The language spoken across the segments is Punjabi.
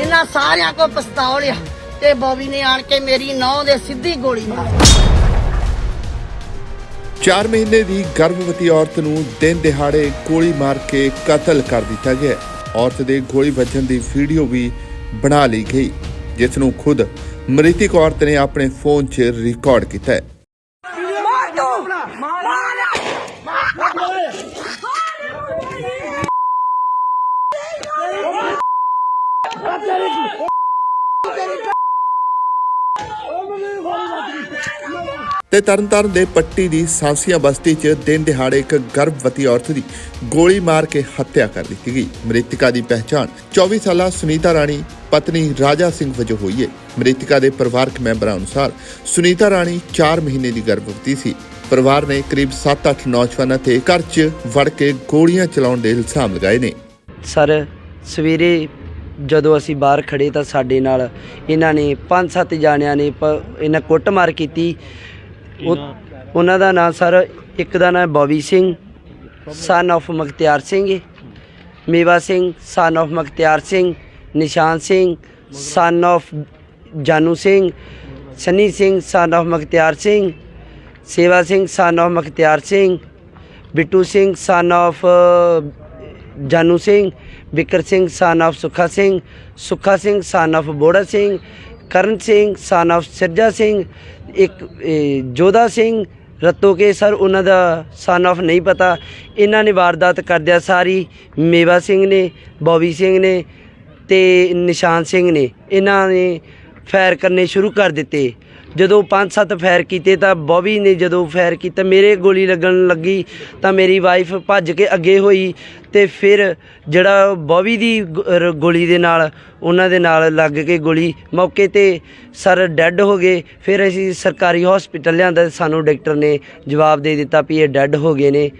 ਇਹਨਾਂ ਸਾਰਿਆਂ ਕੋ ਪਸਤੌਲ ਲਿਆ ਤੇ ਬੋਬੀ ਨੇ ਆਣ ਕੇ ਮੇਰੀ ਨੌਂ ਦੇ ਸਿੱਧੀ ਗੋਲੀ ਮਾਰੀ 4 ਮਹੀਨੇ ਦੀ ਗਰਭਵਤੀ ਔਰਤ ਨੂੰ ਦਿਨ ਦਿਹਾੜੇ ਗੋਲੀ ਮਾਰ ਕੇ ਕਤਲ ਕਰ ਦਿੱਤਾ ਗਿਆ ਔਰਤ ਦੇ ਗੋਲੀ ਵੱਜਣ ਦੀ ਵੀਡੀਓ ਵੀ ਬਣਾ ਲਈ ਗਈ, ਜਿਸ ਨੂੰ ਖੁਦ ਮ੍ਰਿਤਕ ਔਰਤ ਨੇ ਆਪਣੇ ਫੋਨ 'ਚ ਰਿਕਾਰਡ ਕੀਤਾ ਹੈ। ਤੇ ਤਰਨਤਾਰਨ ਦੇ ਪੱਟੀ ਦੀ ਸਾਂਸੀਆਂ ਬਸਤੀ 'ਚ ਦਿਨ ਦਿਹਾੜੇ ਇੱਕ ਗਰਭਵਤੀ ਔਰਤ ਦੀ ਗੋਲੀ ਮਾਰ ਕੇ ਹੱਤਿਆ ਕਰ ਦਿੱਤੀ ਗਈ। ਮ੍ਰਿਤਕਾ ਦੀ ਪਹਿਚਾਣ 24 ਸਾਲਾ ਸੁਨੀਤਾ ਰਾਣੀ, ਪਤਨੀ ਰਾਜਾ ਸਿੰਘ ਵਜੋਂ ਹੋਈ ਹੈ ਮ੍ਰਿਤਕਾ ਦੇ ਪਰਿਵਾਰਕ ਮੈਂਬਰਾਂ ਅਨੁਸਾਰ ਸੁਨੀਤਾ ਰਾਣੀ 4 ਮਹੀਨੇ ਦੀ ਗਰਭਵਤੀ ਸੀ। ਪਰਿਵਾਰ ਨੇ ਕਰੀਬ 7-8 ਨੌਜਵਾਨਾਂ ਤੇ ਘਰ 'ਚ ਵੜ ਕੇ ਗੋਲੀਆਂ ਚਲਾਉਣ ਦੇ ਇਲਜ਼ਾਮ ਲਗਾਏ ਨੇ। ਸਰ, ਸਵੇਰੇ ਜਦੋਂ ਅਸੀਂ ਬਾਹਰ ਖੜੇ ਤਾਂ ਸਾਡੇ ਨਾਲ ਇਹਨਾਂ ਨੇ ਪੰਜ ਸੱਤ ਜਾਣਿਆਂ ਨੇ ਪ- ਇਹਨਾਂ ਕੁੱਟਮਾਰ ਕੀਤੀ। ਉਹ- ਉਹਨਾਂ ਦਾ ਨਾਂ ਸਰ, ਇੱਕ ਦਾ ਨਾਂ ਬੌਬੀ ਸਿੰਘ ਸਨ of ਮਖਤਿਆਰ ਸਿੰਘ ਹੈ। ਮੇਵਾ ਸਿੰਘ ਸਨ of Mukhtiar Singh, Nishan Singh son of Jaanu Singh, Sunny Singh son of Mukhtiar Singh, ਸੇਵਾ ਸਿੰਘ ਸਨ of Mukhtiar Singh, Bittu Singh son of, Jaanu Singh, Bikkar Singh son of Sukha Singh Sukha Singh son of Bora Singh Karan Singh son of ਸਿਰਜਾ Singh ਇੱਕ ਇਹ, ਸਿੰਘ ਰਤੋ ਕੇ ਸਰ ਉਹਨਾਂ ਦਾ ਸਨ of ਨਹੀਂ ਪਤਾ। ਇਹਨਾਂ ਨੇ ਵਾਰਦਾਤ ਕਰਦਿਆ ਸਾਰੀ ਮੇਵਾ ਸਿੰਘ ਨੇ ਬੌਬੀ ਸਿੰਘ ਨੇ ਤੇ ਨਿਸ਼ਾਨ ਸਿੰਘ ਨੇ। ਇਹਨਾਂ ਨੇ ਫਾਇਰ ਕਰਨੇ ਸ਼ੁਰੂ ਕਰ ਦਿੱਤੇ। ਜਦੋਂ ਪੰਜ ਸੱਤ ਫਾਇਰ ਕੀਤੇ ਤਾਂ ਬੋਬੀ ਨੇ ਜਦੋਂ ਫਾਇਰ ਕੀਤਾ, ਮੇਰੇ ਗੋਲੀ ਲੱਗਣ ਲੱਗੀ ਤਾਂ ਮੇਰੀ ਵਾਈਫ ਭੱਜ ਕੇ ਅੱਗੇ ਹੋਈ ਤੇ ਫਿਰ ਜਿਹੜਾ ਬੋਬੀ ਦੀ ਗੋਲੀ ਦੇ ਨਾਲ, ਉਹਨਾਂ ਦੇ ਨਾਲ ਲੱਗ ਕੇ ਗੋਲੀ ਮੌਕੇ ਤੇ ਸਰ ਡੈੱਡ ਹੋ ਗਏ। ਫਿਰ ਅਸੀਂ ਸਰਕਾਰੀ ਹਸਪੀਟਲ ਲਿਆਂਦਾ, ਸਾਨੂੰ ਡਾਕਟਰ ਨੇ ਜਵਾਬ ਦੇ ਦਿੱਤਾ ਵੀ ਇਹ ਡੈੱਡ ਹੋ ਗਏ ਨੇ।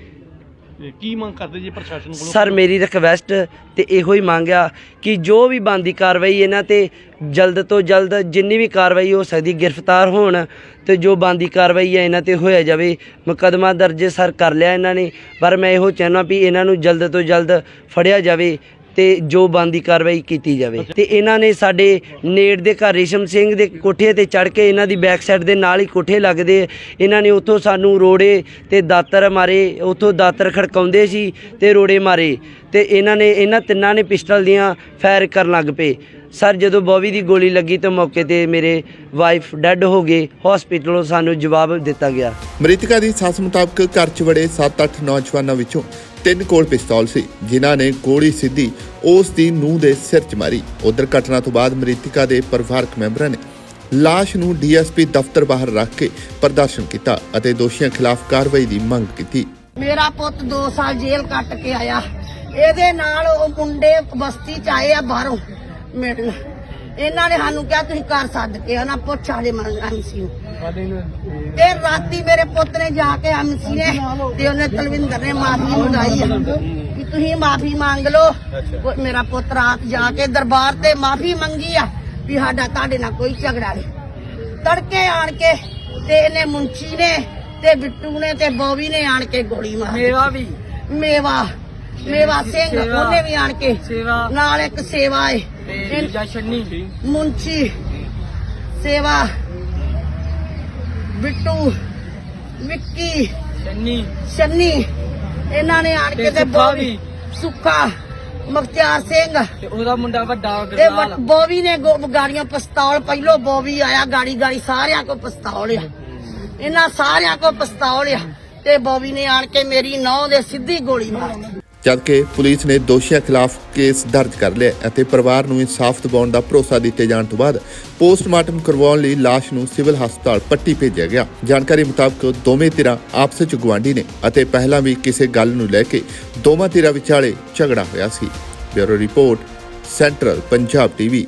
ਕੀ ਮੰਗ ਕਰਦੇ ਜੀ ਪ੍ਰਸ਼ਾਸਨ ਕੋਲੋਂ? ਸਰ, ਮੇਰੀ ਰਿਕਵੈਸਟ ਤੇ ਇਹੋ ਹੀ ਮੰਗਿਆ ਕਿ ਜੋ ਵੀ ਬੰਦੀ ਕਾਰਵਾਈ ਇਹਨਾਂ ਤੇ ਜਲਦ ਤੋਂ ਜਲਦ ਜਿੰਨੀ ਵੀ ਕਾਰਵਾਈ ਹੋ ਸਕਦੀ, ਗ੍ਰਿਫਤਾਰ ਹੋਣ ਤੇ ਜੋ ਬੰਦੀ ਕਾਰਵਾਈ ਹੈ ਇਹਨਾਂ ਤੇ ਹੋਇਆ ਜਾਵੇ, ਮੁਕੱਦਮਾ ਦਰਜ ਸਰ ਕਰ ਲਿਆ ਇਹਨਾਂ ਨੇ। ਪਰ ਮੈਂ ਇਹੋ ਚਾਹੁੰਦਾ ਵੀ ਇਹਨਾਂ ਨੂੰ ਜਲਦ ਤੋਂ ਜਲਦ ਫੜਿਆ ਜਾਵੇ ਤੇ ਜੋ ਬੰਦੀ ਕਾਰਵਾਈ ਕੀਤੀ ਜਾਵੇ। ਤੇ ਇਹਨਾਂ ਨੇ ਸਾਡੇ ਨੇੜ ਦੇ ਘਰ ਰੇਸ਼ਮ ਸਿੰਘ ਦੇ ਕੋਠੇ ਤੇ ਚੜ ਕੇ ਇਹਨਾਂ ਦੀ ਬੈਕ ਸਾਈਡ ਦੇ ਨਾਲ ਹੀ ਕੋਠੇ ਲੱਗਦੇ ਇਹਨਾਂ ਨੇ ਉੱਥੋਂ ਸਾਨੂੰ ਰੋੜੇ ਤੇ ਦਾਤਰ ਮਾਰੇ, ਉੱਥੋਂ ਦਾਤਰ ਖੜਕਾਉਂਦੇ ਸੀ ਤੇ ਰੋੜੇ ਮਾਰੇ। ਤੇ ਇਹਨਾਂ ਨੇ ਇਹਨਾਂ ਤਿੰਨਾਂ ਨੇ ਪਿਸਟਲ ਦੀਆਂ ਫਾਇਰ ਕਰਨ ਲੱਗ ਪਏ। ਸਰ ਜਦੋਂ ਬੋਵੀ ਦੀ ਗੋਲੀ ਲੱਗੀ ਤਾਂ ਮੌਕੇ ਤੇ ਮੇਰੇ ਵਾਈਫ ਡੈੱਡ ਹੋ ਗਏ। ਹਸਪੀਟਲੋਂ ਸਾਨੂੰ ਜਵਾਬ ਦਿੱਤਾ ਗਿਆ। ਮ੍ਰਿਤਕਾ ਦੀ ਸੱਸ ਮੁਤਾਬਕ ਘਰ 'ਚ ਵੜੇ 7-8 ਨੌਜਵਾਨਾਂ ਵਿੱਚੋਂ ਤਿੰਨ ਕੋਲ ਪਿਸਤੌਲ ਸੀ ਜਿਨ੍ਹਾਂ ਨੇ ਗੋਲੀ ਸਿੱਧੀ ਉਸ ਦੀ ਨੂੰਹ ਦੇ ਸਿਰ 'ਚ ਮਾਰੀ। ਉਧਰ ਘਟਨਾ ਤੋਂ ਬਾਅਦ ਮ੍ਰਿਤਕਾ ਦੇ ਪਰਿਵਾਰਕ ਮੈਂਬਰਾਂ ਨੇ ਲਾਸ਼ ਨੂੰ ਡੀਐਸਪੀ ਦਫ਼ਤਰ ਬਾਹਰ ਰੱਖ ਕੇ ਪ੍ਰਦਰਸ਼ਨ ਕੀਤਾ ਅਤੇ ਦੋਸ਼ੀਆਂ ਖਿਲਾਫ ਕਾਰਵਾਈ ਦੀ ਮੰਗ ਕੀਤੀ। ਮੇਰਾ ਪੁੱਤ 2 ਸਾਲ ਜੇਲ੍ਹ ਕੱਟ ਕੇ ਆਇਆ। ਇਹਦੇ ਨਾਲ ਉਹ ਮੁੰਡੇ ਬਸਤੀ ਚ ਆਏ ਆ ਬਾਹਰੋਂ ਮਿਲਣ ਇਹਨਾਂ ਨੇ ਸਾਨੂੰ ਕਿਹਾ ਤੁਸੀਂ ਘਰ ਸੱਦ ਕੇ ਆਣਾ ਪੁੱਛ ਆਲੇ ਐਮਸੀ ਨੂੰ ਤੇ ਰਾਤੀ ਮੇਰੇ ਪੁੱਤ ਨੇ ਜਾ ਕੇ ਐਮਸੀ ਨੇ ਤੇ ਉਹਨੇ ਤਲਵਿੰਦਰ ਨੇ ਮਾਫੀ ਮੰਗਾਈ ਆ ਕਿ ਤੁਸੀਂ ਮਾਫੀ ਮੰਗ ਲਓ। ਮੇਰਾ ਪੁੱਤ ਰਾਤ ਜਾ ਕੇ ਦਰਬਾਰ ਤੇ ਮਾਫੀ ਮੰਗੀ ਆ ਵੀ ਸਾਡਾ ਤੁਹਾਡੇ ਨਾਲ ਕੋਈ ਝਗੜਾ ਨਹੀਂ। ਤੜਕੇ ਆਣ ਕੇ ਤੇ ਇਹਨੇ ਮੁੰਚੀ ਨੇ ਤੇ ਬਿੱਟੂ ਨੇ ਤੇ ਬੋਵੀ ਨੇ ਆਣ ਕੇ ਗੋਲੀ ਮਾਰੀ ਮੇਵਾ ਵੀ। ਮੇਵਾ। ਮੇਵਾ ਸਿੰਘ ਸੇਵਾ। ਉਹਨੇ ਵੀ ਆਣ ਕੇ ਸੇਵਾ। ਨਾਲ ਇੱਕ ਸੇਵਾ ਏ। ਤੇ ਜਸ਼ਨੀ ਮੁੰਚੀ। ਸੇਵਾ। ਬਿੱਟੂ। ਵਿੱਕੀ। ਜਸ਼ਨੀ ਸ਼ੰਨੀ ਇਹਨਾਂ ਨੇ ਆਣ ਕੇ ਤੇ ਸੁੱਖਾ ਬੋਵੀ ਸੁੱਖਾ ਮੁਖਤਿਆਰ ਸਿੰਘ। ਤੇ ਉਹਦਾ ਮੁੰਡਾ ਵੱਡਾ ਤੇ ਬੋਵੀ ਨੇ ਗੋ- ਗਾੜੀਆਂ ਪਿਸਤੌਲ ਪਹਿਲੋ ਬੋਵੀ ਆਇਆ ਗਾੜੀ ਗਾੜੀ ਸਾਰਿਆਂ ਕੋ ਪਿਸਤੌਲ ਆ। ਇਹਨਾਂ ਸਾਰਿਆਂ ਕੋ ਪਿਸਤੌਲ ਆ। ਤੇ ਬੋਵੀ ਨੇ ਆਣ ਕੇ ਮੇਰੀ ਨੌਂ ਦੇ ਸਿੱਧੀ ਗੋਲੀ ਮਾਰੀ ਜਦਕਿ ਪੁਲਿਸ ਨੇ ਦੋਸ਼ੀਆਂ ਖਿਲਾਫ ਕੇਸ ਦਰਜ ਕਰ ਲਿਆ ਅਤੇ ਪਰਿਵਾਰ ਨੂੰ ਇਨਸਾਫ ਦਿਵਾਉਣ ਦਾ ਭਰੋਸਾ ਦਿੱਤੇ ਜਾਣ ਤੋਂ ਬਾਅਦ ਪੋਸਟਮਾਰਟਮ ਕਰਵਾਉਣ ਲਈ ਲਾਸ਼ ਨੂੰ ਸਿਵਲ ਹਸਪਤਾਲ ਪੱਟੀ ਭੇਜਿਆ ਗਿਆ। ਜਾਣਕਾਰੀ ਮੁਤਾਬਕ ਦੋਵੇਂ ਧਿਰਾਂ ਆਪਸ ਵਿੱਚ ਗੁਆਂਢੀ ਨੇ ਅਤੇ ਪਹਿਲਾਂ ਵੀ ਕਿਸੇ ਗੱਲ ਨੂੰ ਲੈ ਕੇ ਦੋਵਾਂ ਧਿਰਾਂ ਵਿਚਾਲੇ ਝਗੜਾ ਹੋਇਆ ਸੀ। Bureau report, central Punjab TV.